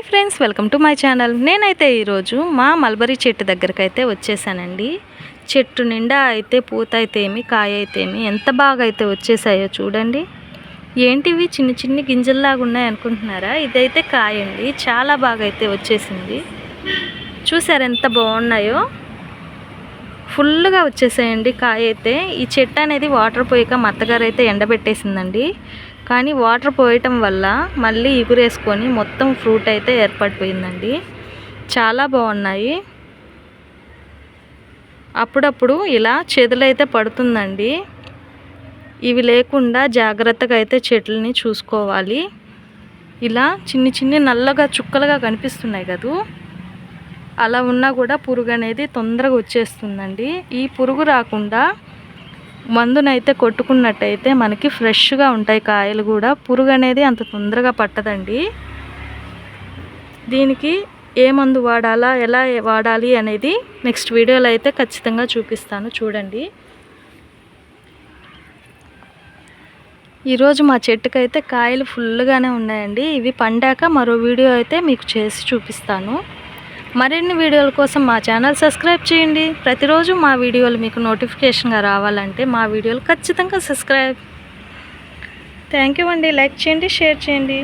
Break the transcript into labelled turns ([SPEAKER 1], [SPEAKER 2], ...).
[SPEAKER 1] Hi friends welcome to my channel. నేనైతే ఈరోజు మా మల్బరీ చెట్టు దగ్గరికి అయితే వచ్చేసానండి. చెట్టు నిండా అయితే పూత అయితేమి కాయ అయితేమి ఎంత బాగా అయితే వచ్చేసాయో చూడండి. ఏంటివి? చిన్న చిన్ని గింజల్లాగా ఉన్నాయి అనుకుంటున్నారా? ఇదైతే కాయండి. చాలా బాగా అయితే వచ్చేసింది. చూసారు ఎంత బాగున్నాయో? ఫుల్గా వచ్చేసాయండి కాయ అయితే. ఈ చెట్టు అనేది వాటర్ పోయాక మా అత్తగారు అయితే ఎండబెట్టేసిందండి. కానీ వాటర్ పోయటం వల్ల మళ్ళీ ఎగురేసుకొని మొత్తం ఫ్రూట్ అయితే ఏర్పడిపోయిందండి. చాలా బాగున్నాయి. అప్పుడప్పుడు ఇలా చెదులైతే పడుతుందండి. ఇవి లేకుండా జాగ్రత్తగా అయితే చెట్లని చూసుకోవాలి. ఇలా చిన్ని చిన్ని నల్లగా చుక్కలుగా కనిపిస్తున్నాయి కదూ. అలా ఉన్నా కూడా పురుగు అనేది తొందరగా వచ్చేస్తుందండి. ఈ పురుగు రాకుండా మందునైతే కొట్టుకున్నట్టయితే మనకి ఫ్రెష్గా ఉంటాయి కాయలు కూడా. పురుగు అనేది అంత తొందరగా పట్టదండి. దీనికి ఏ మందు వాడాలా ఎలా వాడాలి అనేది నెక్స్ట్ వీడియోలో అయితే ఖచ్చితంగా చూపిస్తాను. చూడండి. ఈరోజు మా చెట్టుకైతే కాయలు ఫుల్గానే ఉన్నాయండి. ఇవి పండాక మరో వీడియో అయితే మీకు చేసి చూపిస్తాను. మరిన్ని వీడియోల కోసం మా ఛానల్ సబ్స్క్రైబ్ చేయండి. ప్రతిరోజు మా వీడియోలు మీకు నోటిఫికేషన్గా రావాలంటే మా వీడియోలు ఖచ్చితంగా సబ్స్క్రైబ్. థ్యాంక్ యూ అండి. లైక్ చేయండి షేర్ చేయండి.